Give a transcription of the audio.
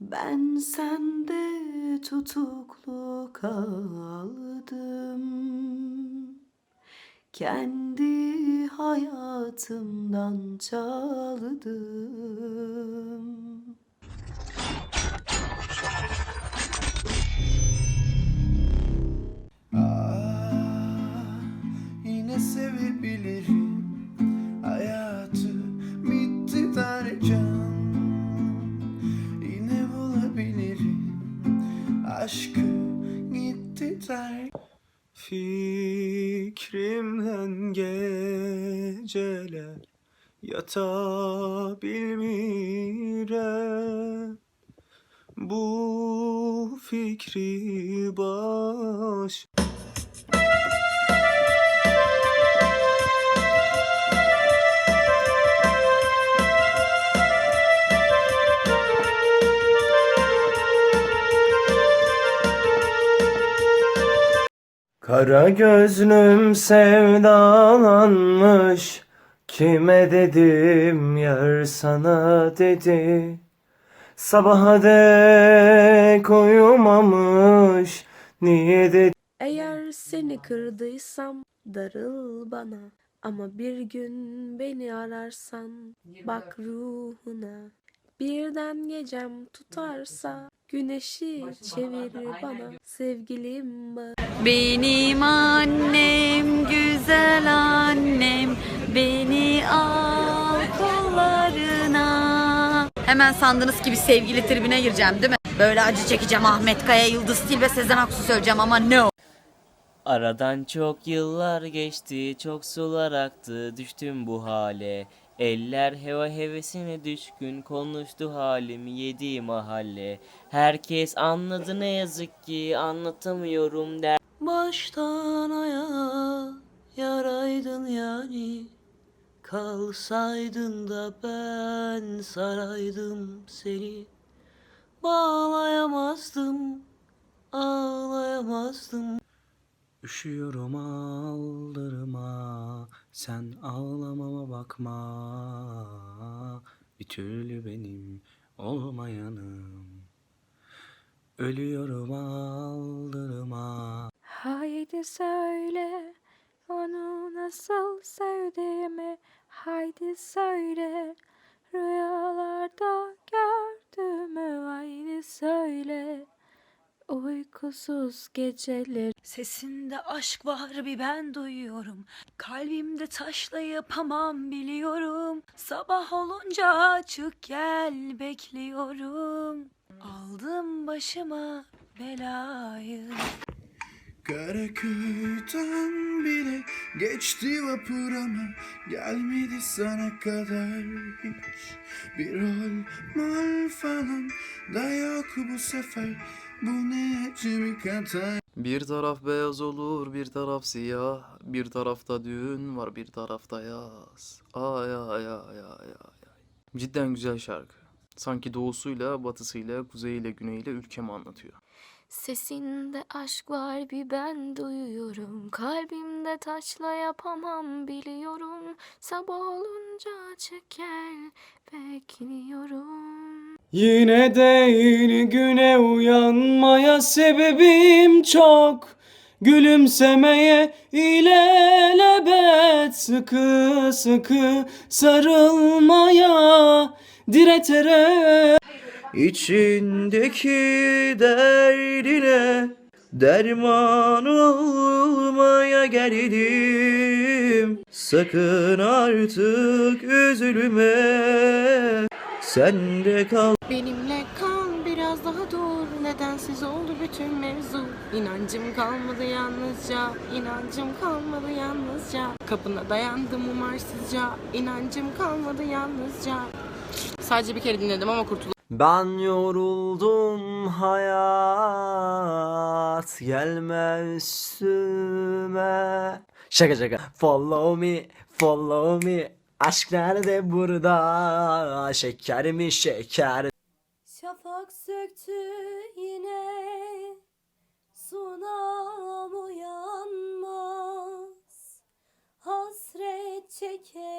Ben sende tutuklu kaldım. Kendi hayatımdan çaldım. Ah, yine sevebilirim aşkı gitti der fikrimden geceler yatabilmirem bu fikri baş Kara gözlüm sevdalanmış. Kime dedim yar sana dedi. Sabaha dek uyumamış. Niye dedi? Eğer seni kırdıysam darıl bana. Ama bir gün beni ararsan bak ruhuna. Birden gecem tutarsa güneşi çevirir bana sevgilim bak benim annem güzel annem beni al kollarına Hemen sandığınız gibi sevgili tribine gireceğim değil mi? Böyle acı çekeceğim Ahmet Kaya, Yıldız Tilbe, Sezen Aksu söyleyeceğim ama no. Aradan çok yıllar geçti, çok sular aktı, düştüm bu hale. Eller heva hevesine düşkün, konuştu halimi yedi mahalle. Herkes anladı ne yazık ki, anlatamıyorum der. Baştan ayağa yaraydın yani Kalsaydın da ben saraydım seni Bağlayamazdım, ağlayamazdım Üşüyorum aldırma Sen ağlamama bakma. Bir türlü benim olmayanım. Ölüyorum aldırma Haydi söyle onu nasıl sevdiğimi. Haydi söyle rüyalarda gördüğümü. Haydi söyle uykusuz geceler. Sesinde aşk var bir ben duyuyorum. Kalbimde taşla yapamam biliyorum. Sabah olunca çık gel bekliyorum. Aldım başıma belayı Karaköy'den bile geçti vapur ama gelmedi sana kadar hiç Bir rol mal falan da yok bu sefer bu ne acı bir katar Bir taraf beyaz olur, bir taraf siyah. Bir tarafta düğün var, bir tarafta yaz. Ay ay ay ay ay. Cidden güzel şarkı. Sanki doğusuyla, batısıyla, kuzeyiyle, güneyiyle ülkemi anlatıyor. Sesinde aşk var bir ben duyuyorum. Kalbimde taşla yapamam biliyorum. Sabah olunca çık gel bekliyorum Yine değil güne uyanmaya sebebim çok. Gülümsemeye ilelebet sıkı sıkı sarılmaya direterek İçindeki derdine derman olmaya geldim. Sakın artık üzülme. Sen de kal. Benimle kal biraz daha dur. Nedensiz oldu bütün mevzu. İnancım kalmadı yalnızca inancım kalmadı yalnızca. Kapına dayandım umarsızca İnancım kalmadı yalnızca. Sadece bir kere dinledim ama kurtul Ben yoruldum hayat gelme üstüme. Şaka şaka. Follow me follow me. Aşk nerede? Burada. Şeker mi şeker? Şafak söktü yine. Sunam uyanmaz. Hasret çeken